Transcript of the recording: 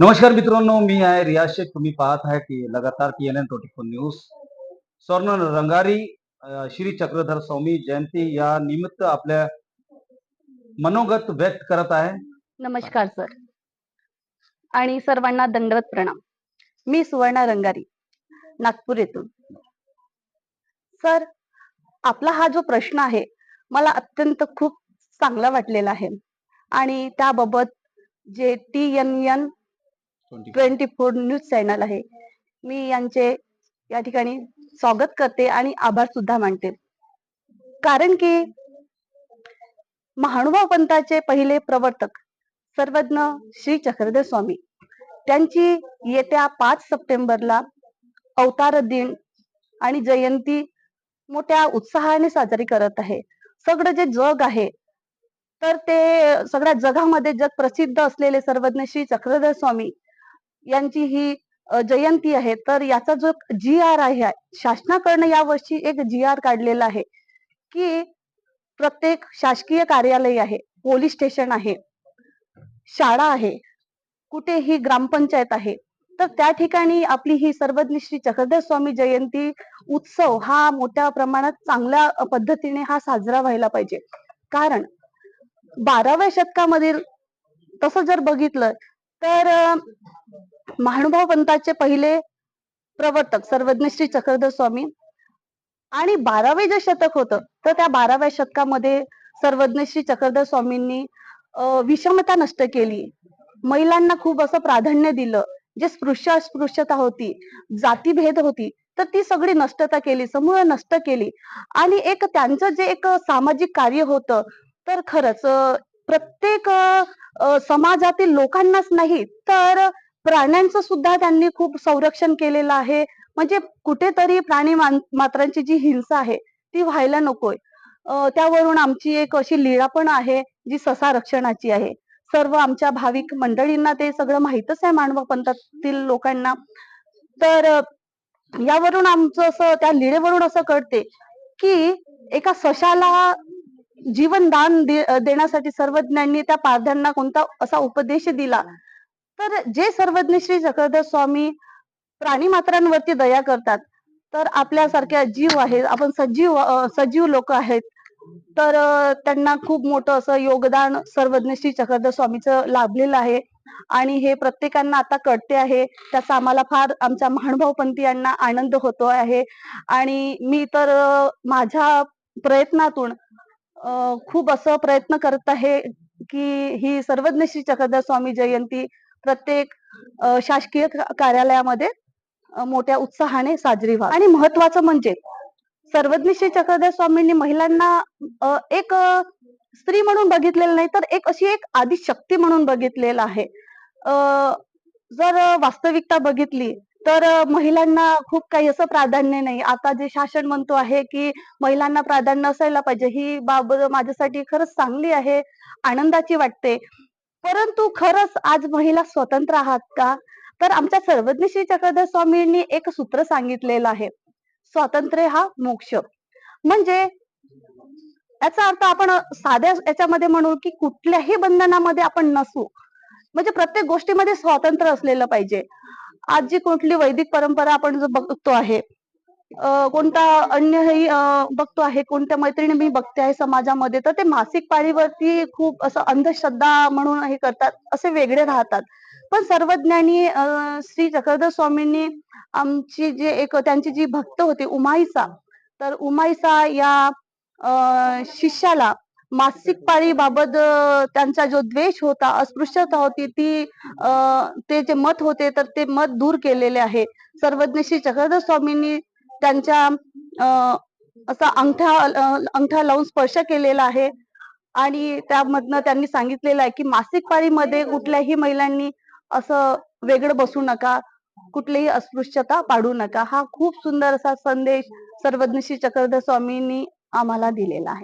नमस्कार मित्रांनो मी आहे रियाज शेख. तुम्ही पाहत आहे की लगातार T N N twenty four news Swarna Rangari Shri Chakradhar स्वामी जयंती या निमित्त आपल्या मनोगत व्यक्त करत आहे. नमस्कार सर. आणि सर्वांना दंडवत प्रणाम. मी सुवर्णा रंगारी नागपूर येथून. सर आपला हा जो प्रश्न आहे मला अत्यंत खूप चांगला वाटलेला आहे. आणि त्याबाबत जे T N N twenty four news channel आहे. मी यांचे या ठिकाणी स्वागत करते आणि आभार सुद्धा मानते. कारण की महानुभाव पंथाचे पहिले प्रवर्तक सर्वज्ञ श्री चक्रधर स्वामी त्यांची येत्या पाच सप्टेंबरला अवतार दिन आणि जयंती मोठ्या उत्साहाने साजरी करत आहे. सगळं जे जग आहे तर ते सगळ्या जगामध्ये जग प्रसिद्ध असलेले सर्वज्ञ श्री चक्रधर स्वामी यांची ही जयंती आहे. तर याचा जो जी आर आहे शासनाकडनं यावर्षी एक जी आर काढलेला आहे की प्रत्येक शासकीय कार्यालय आहे पोलीस स्टेशन आहे शाळा आहे कुठेही ग्रामपंचायत आहे. तर त्या ठिकाणी आपली ही सर्वज्ञ श्री चक्रधर स्वामी जयंती उत्सव हा मोठ्या प्रमाणात चांगल्या पद्धतीने हा साजरा व्हायला पाहिजे. कारण बाराव्या शतकामधील तसं जर बघितलं तर महानुभाव पंताचे पहिले प्रवर्तक सर्वज्ञ श्री चक्रधर स्वामी आणि बारावे जे शतक होतं तर त्या बाराव्या शतकामध्ये सर्वज्ञ श्री चक्रधर स्वामींनी विषमता नष्ट केली. महिलांना खूप असं प्राधान्य दिलं जे स्पृश्य अस्पृश्यता होती जातीभेद होती तर ती सगळी नष्टता केली समूळ नष्ट केली. आणि एक त्यांचं जे एक सामाजिक कार्य होतं तर खरंच प्रत्येक समाजातील लोकांनाच नाही तर प्राण्यांचं सुद्धा त्यांनी खूप संरक्षण केलेलं आहे. म्हणजे कुठेतरी प्राणी मात्रांची जी हिंसा आहे ती व्हायला नकोय. त्यावरून आमची एक अशी लीळा पण आहे जी ससा रक्षणाची आहे. सर्व आमच्या भाविक मंडळींना ते सगळं माहितच आहे मानव पंथातील लोकांना. तर यावरून आमचं असं त्या लीळेवरून असं कळते की एका सशाला जीवनदान दे- देण्यासाठी सर्वज्ञांनी त्या पारध्यांना कोणता असा उपदेश दिला. तर जे सर्वज्ञ श्री चक्रधर स्वामी प्राणी मात्रांवरती दया करतात तर आपल्यासारख्या जीव आहेत आपण सजीव सजीव लोक आहेत. तर त्यांना खूप मोठं असं योगदान सर्वज्ञ श्री चक्रधर स्वामीचं लाभलेलं आहे. आणि हे प्रत्येकांना आता कळते आहे. त्याचा आम्हाला फार आमच्या महानुभाव पंथीयांना आनंद होतो आहे. आणि मी तर माझ्या प्रयत्नातून खूप असं प्रयत्न करत आहे की ही सर्वज्ञ श्री चक्रधर स्वामी जयंती प्रत्येक शासकीय कार्यालयामध्ये मोठ्या उत्साहाने साजरी व्हा आणि महत्वाचं म्हणजे सर्वज्ञ श्री चक्रधर स्वामींनी महिलांना एक स्त्री म्हणून बघितलेलं नाही तर एक अशी एक आदिशक्ती म्हणून बघितलेलं आहे. जर वास्तविकता बघितली तर महिलांना खूप काही असं प्राधान्य नाही. आता जे शासन म्हणतो आहे की महिलांना प्राधान्य असायला पाहिजे ही बाब माझ्यासाठी खरंच चांगली आहे आनंदाची वाटते. परंतु खरंच आज महिला स्वतंत्र आहात का? तर आमच्या सर्वज्ञ श्री चक्रधर स्वामींनी एक सूत्र सांगितलेलं आहे स्वातंत्र्य हा मोक्ष. म्हणजे याचा अर्थ आपण साध्या याच्यामध्ये म्हणू की कुठल्याही बंधनामध्ये आपण नसू. म्हणजे प्रत्येक गोष्टीमध्ये स्वातंत्र्य असलेलं पाहिजे. आज जी कुठली वैदिक परंपरा आपण जो बघतो आहे कोणता अन्यही बघतो आहे कोणत्या मैत्रिणी मी बघते आहे समाजामध्ये तर ते मासिक पाळीवरती खूप असं अंधश्रद्धा म्हणून हे करतात असे वेगळे राहतात. पण सर्वज्ञानी श्री चक्रधर स्वामींनी आमची जे एक त्यांची जी भक्त होती उमाईसा तर उमाईसा या शिष्याला मासिक पाळी बाबत अं, त्यांचा जो द्वेष होता अस्पृश्यता होती ती ते जे मत होते तर ते मत दूर केलेले आहे. सर्वज्ञ श्री चक्रधर स्वामींनी त्यांच्या अं, असा अंगठा अंगठा लावून स्पर्श केलेला आहे. आणि त्यामधनं त्यांनी सांगितलेलं आहे की मासिक पाळीमध्ये कुठल्याही महिलांनी असं वेगळं बसू नका कुठलीही अस्पृश्यता पाडू नका. हा खूप सुंदर असा संदेश सर्वज्ञ श्री चक्रधर स्वामींनी आम्हाला दिलेला आहे.